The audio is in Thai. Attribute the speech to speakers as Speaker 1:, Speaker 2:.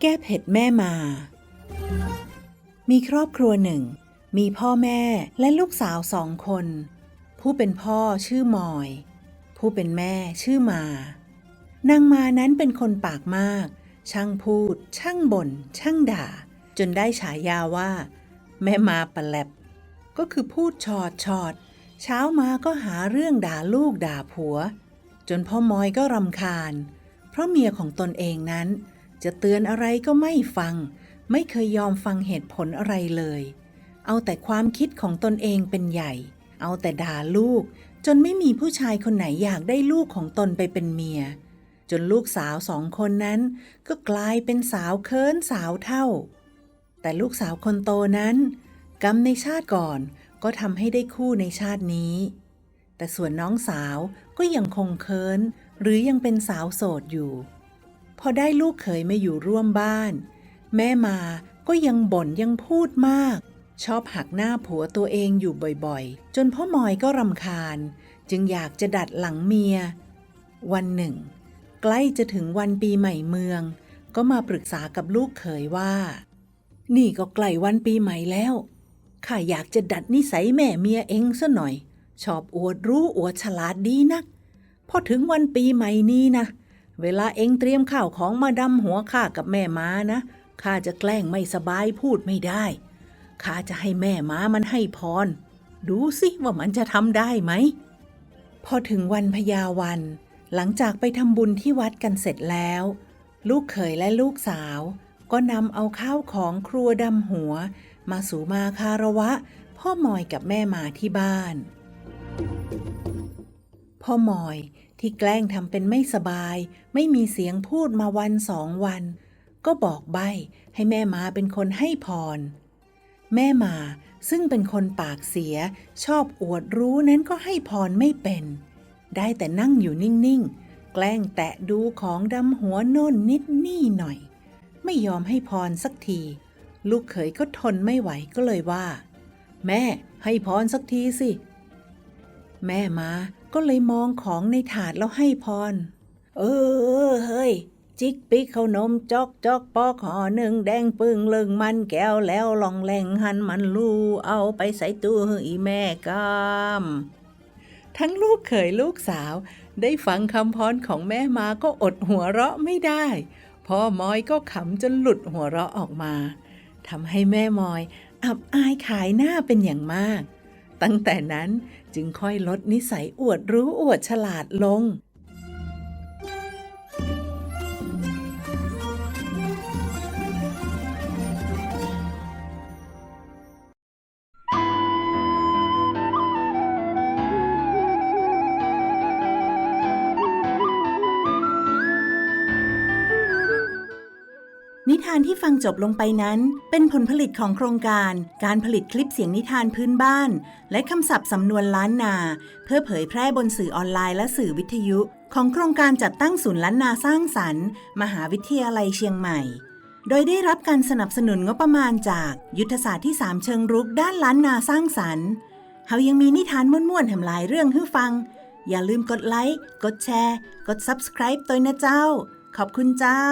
Speaker 1: แก้เผ็ดแม่มา มีครอบครัวหนึ่ง มีพ่อแม่และลูกสาวสองคน ผู้เป็นพ่อชื่อมอย ผู้เป็นแม่ชื่อมา นางมานั้นเป็นคนปากมาก ช่างพูด ช่างบ่น ช่างด่า จนได้ฉายาว่า แม่มาปะแลบ ก็คือพูดชอดชอด เช้ามาก็หาเรื่องด่าลูกด่าผัว จนพ่อมอยก็รำคาญ เพราะเมียของตนเองนั้น จะเตือนอะไรก็ไม่ฟัง ไม่เคยยอมฟังเหตุผลอะไรเลย เอาแต่ความคิดของตนเองเป็นใหญ่ เอาแต่ด่าลูก จนไม่มีผู้ชายคนไหนอยากได้ลูกของตนไปเป็นเมีย จนลูกสาวสองคนนั้น ก็กลายเป็นสาวเคินสาวเท่า แต่ลูกสาวคนโตนั้น กรรมในชาติก่อนก็ทำให้ได้คู่ในชาตินี้ แต่ส่วนน้องสาวก็ยังคงเคินหรือยังเป็นสาวโสดอยู่ อได้ลูกเขยมาอยู่ร่วมบ้าน แม่มาก็ยังบ่นยังพูดมาก ชอบหักหน้าผัวตัวเองอยู่บ่อยๆ จนพ่อมอยก็รำคาญ จึงอยากจะดัดหลังเมีย วันหนึ่ง ใกล้จะถึงวันปีใหม่เมือง ก็มาปรึกษากับลูกเขยว่า นี่ก็ใกล้วันปีใหม่แล้วข้าอยากจะดัดนิสัยแม่เมียเองซะหน่อย ชอบอวดรู้อวดฉลาดดีนัก พอถึงวันปีใหม่นี้นะ เวลาเองเตรียมข้าวของมาดำหัวข้ากับแม่ม้านะข้าจะแกล้งไม่สบายพูดไม่ได้ข้าจะให้แม่ม้ามันให้พร ดูสิว่ามันจะทำได้ไหม พอถึงวันพญาวัน หลังจากไปทำบุญที่วัดกันเสร็จแล้ว ลูกเขยและลูกสาว ก็นำเอาข้าวของครัวดำหัว มาสู่มาคารวะ พ่อมอยกับแม่มาที่บ้าน พ่อมอยที่แกล้งทำเป็นไม่สบาย ไม่มีเสียงพูดมาวันสองวัน ก็บอกใบให้แม่มาเป็นคนให้พร แม่มาซึ่งเป็นคนปากเสียชอบอวดรู้นั้นก็ให้พรไม่เป็น ได้แต่นั่งอยู่นิ่งๆ แกล้งแตะดูของดำหัวโน่นนิดนี่หน่อย ไม่ยอมให้พรสักที ลูกเขยก็ทนไม่ไหวก็เลยว่า แม่ให้พรสักทีสิ แม่มา ก็เลยมองของในถาดแล้วให้พร เออเฮ้ย จิกปิกขนมจอกจอกปอกห่อหนึ่งแดงปึ้งเลึงมันแก้วแล้วลองแหลงหันมันลูเอาไปใส่ตู้อีแม่กามทั้งลูกเขยลูกสาว ได้ฟังคำพรของแม่มาก็อดหัวเราะไม่ได้พ่อมอยก็ขำจนหลุดหัวเราะออกมาทำให้แม่มอย อับอายขายหน้าเป็นอย่างมาก ตั้งแต่นั้นจึงค่อยลดนิสัยอวดรู้อวดฉลาดลง นิทานที่ฟังจบลงไปนั้น เป็นผลผลิตของโครงการ การผลิตคลิปเสียงนิทานพื้นบ้าน และคำศัพท์สำนวนล้านนา เพื่อเผยแพร่บนสื่อออนไลน์และสื่อวิทยุ ของโครงการจัดตั้งศูนย์ล้านนาสร้างสรรค์ มหาวิทยาลัยเชียงใหม่ โดยได้รับการสนับสนุนงบประมาณจากยุทธศาสตร์ที่ 3 เชิงรุกด้านล้านนาสร้างสรรค์เฮายังมีนิทานม่วนๆแถมหลายเรื่องให้ฟัง อย่าลืมกดไลค์กดแชร์ กด subscribe ตัวนะเจ้า ขอบคุณเจ้า